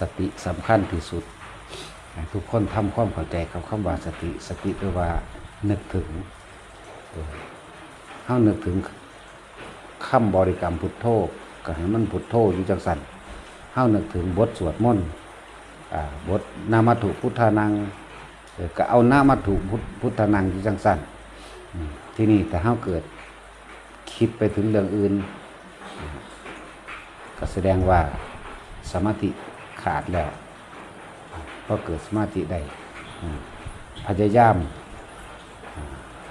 สติสำคัญที่สุด ทุกคนทำความเข้าใจกับคำว่าสติ สติแปลว่านึกถึงเออเฮานึกถึงคำบริกรรมพุทโธก็ให้มันพุทโธอยู่จังสันเฮานึกถึงบทสวดมนต์บทนามัตถุพุทธานังก็เอานามัตถุพุทพุทธานังอยู่จังสันที่นี่แต่เฮาเกิดคิดไปถึงเรื่องอื่น ก็แสดงว่าสมาธิาดแล้วเพราะเกิดสมาธิได้พยายาม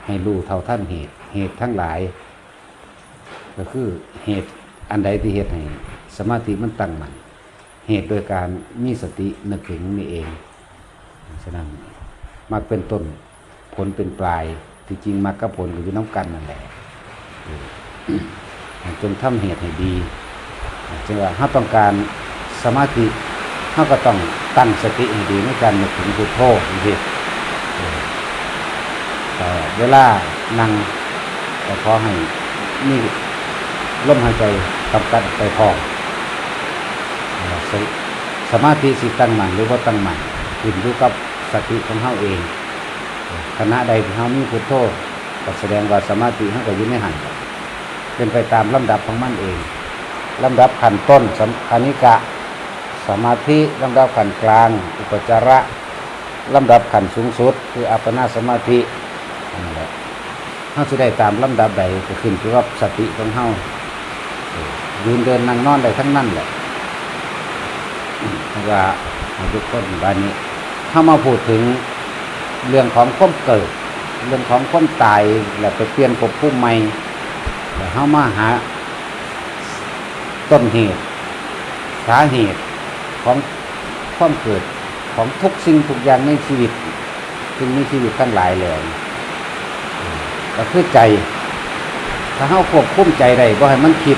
ให้รู้เท่าท่านเหตุ เหตุทั้งหลาย ก็คือเหตุอันใดที่เหตุให้สมาธิมันตั้งมันเหตุโดยการมีสตินึกถึงนี่เองฉะนั้นมักเป็นต้นผลเป็นปลายที่จริงมักกับผลก็อยู่น้ำกันนั่นแหละจงทำเหตุให้ดีจึงว่าถ้าต้องการสมาธิ เราก็ต้องตั้งสติให้ดีในการนึกถึงพุทโธนี่สิเวลานั่งก็ขอให้มีลมหายใจกำกับไปพอสมาธิสิตั้งมั่นหรือว่าตั้งมั่นขึ้นอยู่กับสติของเฮาเองเออขณะใดที่เฮามีพุทโธก็แสดงว่าสมาธิเฮาก็อยู่ในหันเป็นไปตามลำดับของมันเองลำดับขั้นต้นสำคณิกะ สมาธิลำดับขั้นกลาง อุปจาระลำดับขั้นสูงสุด คืออัปปนาสมาธิเฮาสิได้ตามลำดับใดก็ขึ้นอยู่กับสติของเฮายืนเดินนั่งนอนได้ทั้งนั้นแหละเว่าทุกคนบ้านนี้เข้ามาพูดถึงเรื่องของความเกิด เรื่องของความตายแล้วไปเปลี่ยนภพภูมิใหม่แล้วเข้ามาหาต้นเหตุ สาเหตุ ของความเกิดของทุกสิ่งทุกอย่างในชีวิตซึ่งมีชีวิตทั้งหลายเลยก็คือใจ ถ้าเฮาควบคุมใจได้บ่ให้มันคิด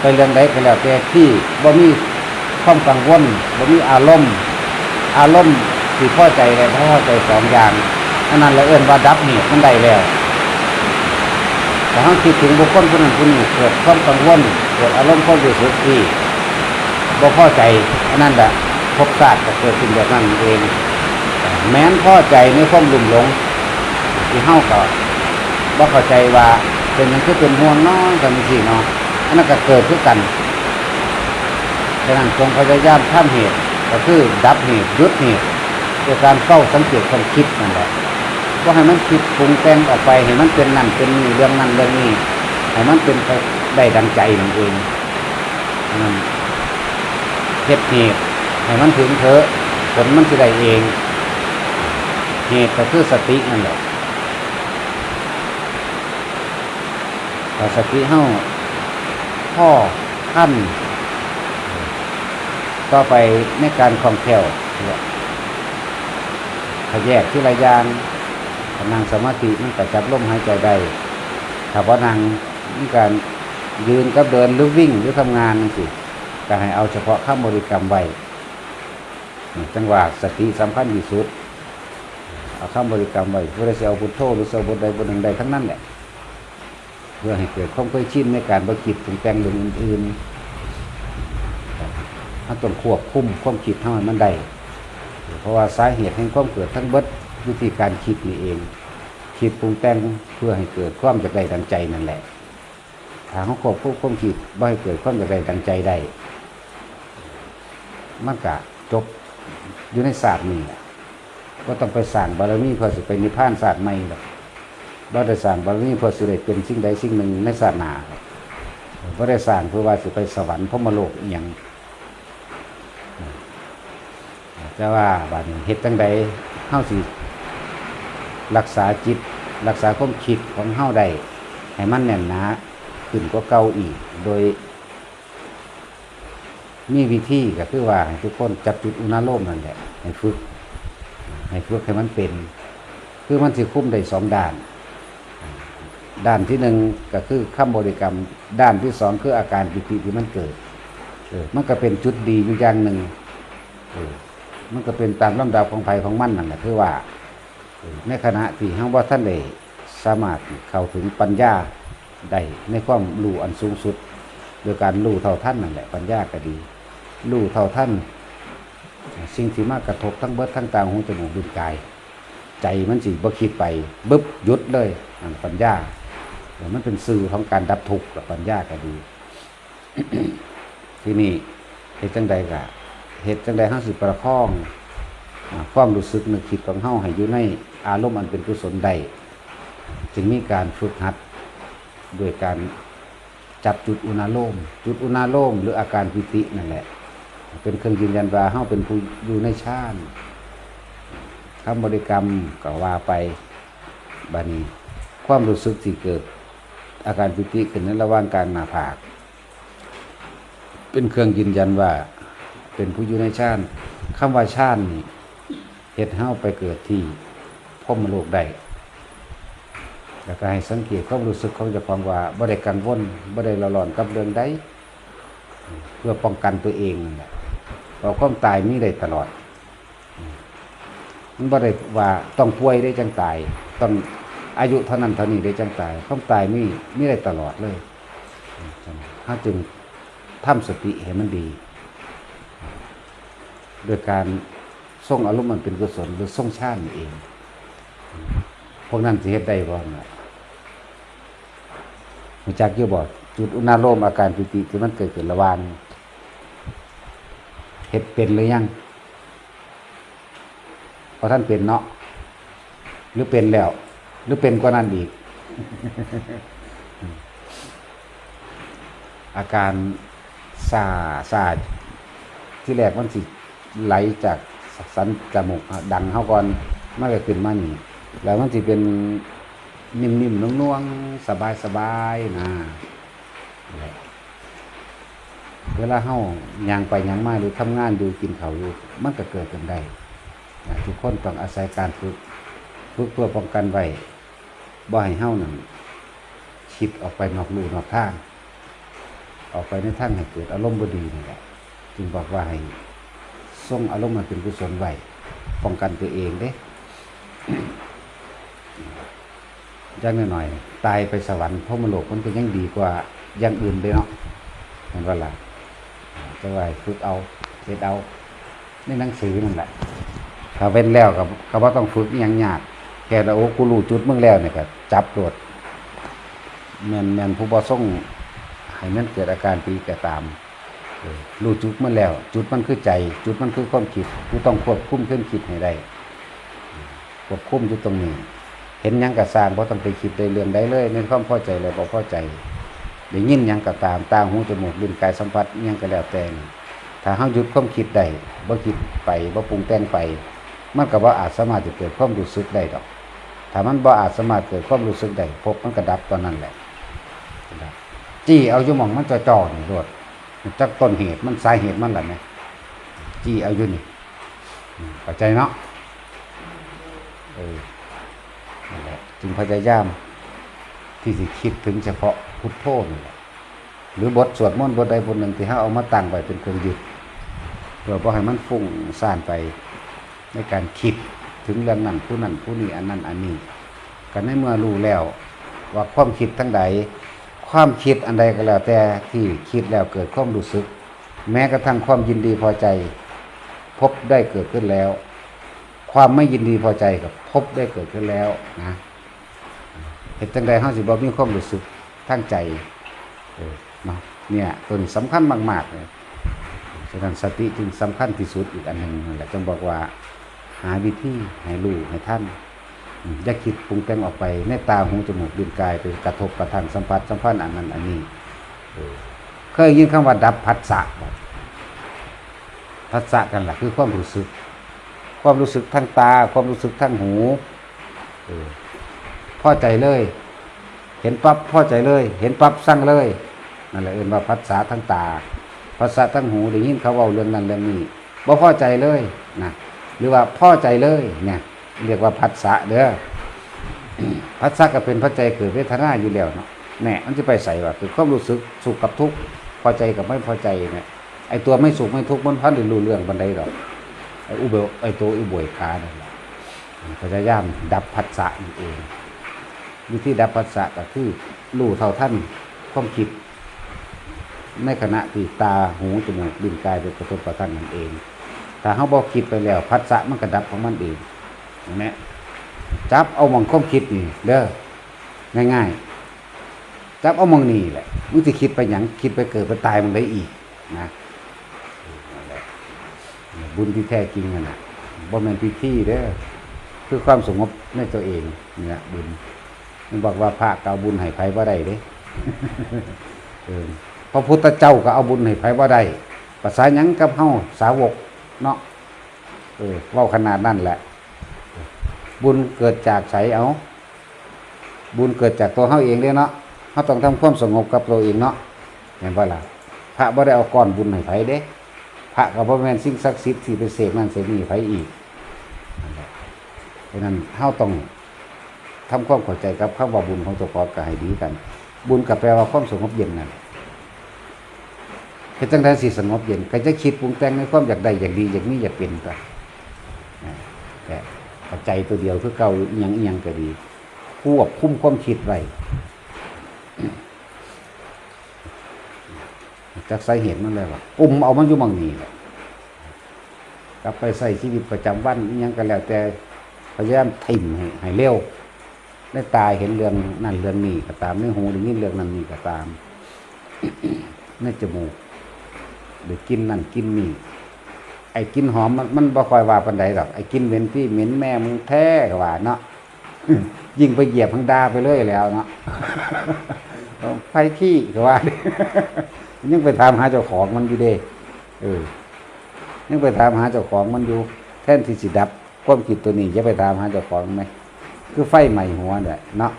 ไปเรื่องใดก็แล้วแต่ที่บ่มีความกังวลบ่มีอารมณ์ อารมณ์ที่พอใจได้พอใจสองอย่างอันนั้นเราเอื้นว่าดับเหตุมันได้แล้วแต่ถ้าคิดถึงบุคคลคนนั้นคนนี้เกิดความกังวลเกิดอารมณ์ความรู้สึกที่ บ่พอใจอันนั้นแหละภพศาสตร์ก็เกิดขึ้นแบบนั้นเอง แม้นพอใจในความลุ่มหลงที่เฮาก็บ่เข้าใจว่าเป็นหยังคือเป็นห่วงน้อยกันสิเนาะอันนั้นก็เกิดขึ้นกันดังนั้นจงพยายามทำเหตุก็คือดับเหตุยุดเหตุโดยการเฝ้าสังเกตความคิดนั่นแหละว่าให้มันคิดปรุงแต่งออกไปให้มันเป็นนั่นเป็นนี่เรื่องนั้นเรื่องนี้ให้มันเป็นไปได้ดังใจมันเองนั่น เหตุเหตุให้มันถึงเถอะผลมันจะได้เอง เหตุก็คือสตินั่นแหละแต่สติเฮ้าพ่อท่านต่อไปในการคล่องแคล่วเนี่ยขแยกที่ระยานถ้านั่งสมาธิมันก็จับลมหายใจได้ถ้าว่านั่งมีการยืนก็เดินหรือวิ่งหรือทำงานนั่นสิ ก็ให้เอาเฉพาะข้าบริกรรมไว้จังหวะสติสำคัญที่สุด เอาข้าบริกรรมไว้เพื่อจะเอาพุทโธหรือเอาบทใดบทหนึ่งใดทั้งนั้นแหละเพื่อให้เกิดความเคยชินในการบกิจปรุงแต่งเรื่องอื่นๆถ้าต้องควบคุมความคิดเท่านั้นมันได้เพราะว่าสาเหตุแห่งความเกิดทั้งเบิดวิธีการคิดนี่เอง คิดปรุงแต่งเพื่อให้เกิดความจากใดดังใจนั่นแหละถ้าเขาควบคุมความคิดบ่ให้เกิดความจากใดดังใจได้ มันก็จบอยู่ในศาสตร์นี้แหละก็ต้องไปสร้างบารมีเพื่อสิไปนิพพานศาสตร์ใหม่หรอกบ่ได้สร้างบารมีเพื่อสิได้เป็นสิ่งใดสิ่งหนึ่งในศาสนาครับบ่ได้สร้างเพื่อว่าสิไปสวรรค์พรหมโลกอหย่างแต่ว่าบาดนี้เฮ็ดจังใดเฮาสิรักษาจิต รักษาความคิดของเฮาได้ให้มันแน่นหนาขึ้นกว่าเก่าอีกโดย มีวิธีก็คือว่าให้ทุกคนจับจุดอุณาโลมนั่นแหละให้ฝึก ให้ฝึกให้มันเป็น คือมันสิคุ้มได้สองด้าน ด้านที่หนึ่งก็คือคำบริกรรม ด้านที่สองคืออาการปิติที่มันเกิดเออมันก็เป็นจุดดีอยู่อย่างหนึ่งเออมันก็เป็นตามลำดับของภัยของมันนั่นแหละคือว่าในขณะที่ห้างว่าท่านได้สามารถเข้าถึงปัญญาได้ในความรู้อันสูงสุด โดยการรู้เท่าท่านนั่นแหละปัญญาก็ดี รู้เท่าท่าน สิ่งที่มากระทบทั้งเบิดทั้งตาหูจมูกลิ้นกาย ใจมันสิบ่คิดไปบึ๊บหยุดเลยปัญญาเดี๋ยวมันเป็นสื่อของการดับทุกข์กับปัญญาก็ดี ที่นี่เหตุจังใดกะเหตุจังใดห้าสิประคองความรู้สึกนึกคิดของเฮาให้อยู่ในอารมณ์อันเป็นกุศลใดจึงมีการฝึกหัดโดยการจับจุดอุณาโลม จุดอุณาโลมหรืออาการปิตินั่นแหละ เป็นเครื่องยืนยันว่าเฮาเป็นผู้อยู่ในฌานคำบริกรรมก็ว่าไปบานี้ ความรู้สึกที่เกิด อาการปิติขึ้นในระหว่างกลางหน้าผาก เป็นเครื่องยืนยันว่า เป็นผู้อยู่ในฌานคำว่าฌานนี่เฮ็ดเฮาไปเกิดที่พรหมโลกได้แล้วก็ให้สังเกตความรู้สึกของเจ้าของว่าบ่ได้กังวลบ่ได้ละหลอนกับเรื่องใดเพื่อป้องกันตัวเองนั่นแหละ เราความตายมีได้ตลอด มันบ่ได้ว่าต้องป่วยได้จังตาย ต้องอายุเท่านั้นเท่านี้ได้จังตาย ความตายมีมีได้ตลอดเลยถ้าจึงทำสติให้มันดี โดยการส่งอารมณ์มันเป็นกุศลหรือส่งชาติเอง พวกนั้นสิเฮ็ดได้บ่น่ะรู้จักอยู่บ่จุดอุณาโลมอาการปิติที่มันเกิดขึ้นระวาง เฮ็ดเป็นหรือยังเพราะท่านเป็นเนาะหรือเป็นแล้ว หรือเป็นกว่านั้นอีก อาการซาซาที่แรกมันสิไหลจากสันจมูกดังเข้าก่อนมันก็ขึ้นมานี่แล้วมันสิเป็นนิ่มๆนุ่งๆสบายๆนะ เวลาเฮาย่างไปย่างมาหรือทำงานอยู่กินเขาอยู่มันก็เกิดขึ้นได้นะทุกคนต้องอาศัยการฝึกฝึกเพื่อป้องกันไว้บ่ให้เฮานั่นคิดออกไปนอกลู่นอกทาง ออกไปในทางให้เกิดอารมณ์บดีนี่แหละจึงบอกว่าให้ส่งอารมณ์มาเป็นกุศลไว้ป้องกันตัวเองเด้อยังหน่อยๆตายไปสวรรค์พราะมโลกมันก็ยังดีกว่าอย่างอื่นเลยเนาะเห็นว่าล่ะ จะว่าให้ฝึกเอาเฮ็ดเอาในหนังสือนั่นแหละถ้าเว้นแล้วกับก็ว่าต้องฝึกอหยังยากแค่ว่าโอ้กูรู้จุดเมึงแล้วเนี่ยก็จับโดดแมนแมนผู้บ่ส่งให้มันเกิดอาการปีก็ตามรู้จุดมันแล้ว จุดมันคือใจ จุดมันคือความคิดกูต้องควบคุมเครื่องคิดให้ได้ควบคุมอยู่ตรงนี้ เห็นยังกระสร้างเพราะต้องไปคิดในเรื่องใดเลยในความพอใจเลยบ่พอใจ ได้ยินหยังกะตามตาหูจมูกลิ้นกายสัมผัสยังก็แล้วแต่นี่ถ้าเฮาหยุดความคิดได้บ่คิดไปบ่ปรุงแต่งไป มันก็บ่อาจสามารถจะเกิดความรู้สึกได้ดอก ถ้ามันบ่อาจสามารถเกิดความรู้สึกได้พบมันก็ดับตอนนั้นแหละจี้เอาอยู่มองมันจะจ่อนี่โลดจักต้นเหตุมันสาเหตุมันล่ะแหมจี้เอาอยู่นี่อืมเข้าใจเนาะเออนั่นแหละจึงพยายามที่จะคิดถึงเฉพาะ พุทโธนี่แหละหรือบทสวดมนต์บทใดบทหนึ่งที่เขาเอามาตั้งไว้เป็นเครื่องยึดเพื่อบ่ให้มันฟุ้งซ่านไปในการคิดถึงเรื่องนั้นผู้นั้นผู้นี้อันนั้นอันนี้กันในเมื่อรู้แล้ว ว่าความคิดทั้งใดความคิดอันใดก็แล้วแต่ที่คิดแล้วเกิดความรู้สึก แม้กระทั่งความยินดีพอใจ พบได้เกิดขึ้นแล้ว ความไม่ยินดีพอใจกับพบได้เกิดขึ้นแล้วนะเหตุจังใดห้าสิบมีความรู้สึก ทั้งใจเนาะเนี่ยตัวนี้สำคัญมากๆเลยฉะนั้นสติจึงสำคัญที่สุดอีกอันหนึ่งแหละจึงบอกว่าหาวิธีให้รู้ให้ท่านอย่าคิดปรุงแต่งออกไปในตาหูจมูกลิ้นกายไปกระทบกระทั่งสัมผัสสัมพันธ์อันนั้นอันนี้เคยยินคำว่าดับพัสสะพัสสะกันแหละคือความรู้สึก ความรู้สึกทางตา ความรู้สึกทางหูพอใจเลย เห็นปั๊บพอใจเลย เห็นปั๊บสั่งเลยนั่นแหละเอื่นว่าภาษาทางตาภาษาทางหูได้ยินเขาเว้าเรื่องนั้นเรื่องนี้บ่พอใจเลยนะหรือว่าพอใจเลยเนี่ยเรียกว่าภาษาเด้อภาษาก็เป็นพระใจเกิดเวทนาอยู่แล้วเนาะแน่มันจะไปใส่ว่าคือความรู้สึกสุขกับทุกข์พอใจกับไม่พอใจเนี่ยไอตัวไม่สุขไม่ทุกข์มันพันได้รู้เรื่องบันไดหรอกไออุเบกไอตัวอุบวยขานั่นแหละพยายามดับพัสสะนี่เอง วิธีดับพัสสะก็คือรู้เท่าท่านความคิด ในขณะที่ตาหูจมูกลิ้นกายไปกระทบกระทั่งนั่นเอง ถ้าเฮาบ่คิดไปแล้วพัสสะมันก็ดับของมันเองนไหมจับเอามองความคิดนี่เด้อง่ายๆจับเอามองนี่แหละมึงสิคิดไปหยังคิดไปเกิดไปตายมันได้อีกนะบุญที่แท้จริงนั่ะบ่แม่นพิธีเด้อคือความสงบในตัวเองนี่ล่ะบุญ มันบอกว่าพระก็เอาบุญให้ไผบ่ได้เด้เออพระพุทธเจ้าก็เอาบุญให้ไผบ่ได้ภาษาหยังกับเฮาสาวกเนาะเออเว้าขนาดนั้นแหละ บุญเกิดจากไสเอา บุญเกิดจากตัวเฮาเองเด้เนาะเฮาต้องทำความสงบกับตัวเองเนาะเห็นบ่ล่ะพระบ่ได้เอาก้อนบุญให้ไผเด้พระก็บ่แม่นสิ่งศักดิ์สิทธิ์ที่ไปเสกนั่นเสกนี่ไผอีกเพราะนั้นเฮาต้อง ทำความเข้าใจกับคำว่าบุญของเจ้าของก็ให้ดีกัน บุญก็แปลว่าความสงบเย็นนั่นเฮ็ดจังได๋สิสงบเย็นก็จะคิดปรุงแต่งในความอยากได้อยากดีอยากมีอยากเป็นก็นแต่ปัจจัยตัวเดียวคือเก่าอียังอียงก็ดีควบคุมความคิดไว้จากสาเหตุมันเลยว่าปุ่มเอามันอยู่หมองนี้แหละกลับไปใส่ชีวิตประจำวันยังก็แล้วแต่พยายามถิ่มให้เร็ว ได้ตายเห็นเรื่องนั่นเรื่องนี้ก็ตามในหูได้ยินเรื่องนั้นนี่ก็ตามในจมูกได้กินนั่นกินนี่ไอ้กินหอมมันมันบ่คอยว่าปานใดหรอกไอ้กินเหม็นพี่เหม็นแม่มึงแท้กว่าเนาะยิ่งไปเหยียบพังดาไปเลยแล้วเนาะไฟขี้ก็ว่ายังไปถามหาเจ้าของมันอยู่เด้เออยังไปถามหาเจ้าของมันอยู่ แท่นที่สิดับความคิดตัวนี้จะไปถามหาเจ้าของไหม คือไฟใหม่หัวเนี่ยเนาะ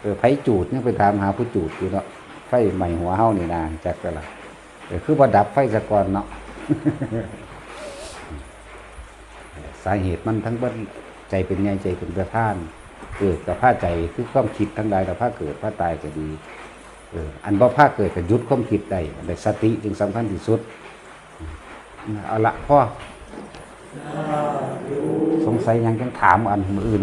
เออไฟจูดเนี่ยไปถามหาผู้จูดอยู่เนาะไฟใหม่หัวเฮานี่นาจักก็ละเออคือบ่ดับไฟสะก่อนเนาะสาเหตุมันทั้งเบิ้ใจเป็นไงใจเป็นประธานเกิดกับผ้าใจคือความคิดทั้งหลายกับผ้าเกิดผ้าตายก็ดีเอออันบ่ผ้าเกิดก็หยุดความคิดได้ได้สติจึงสำคัญที่สุดเอาละพ่อสงสัยยังจังถามอันมืออื่น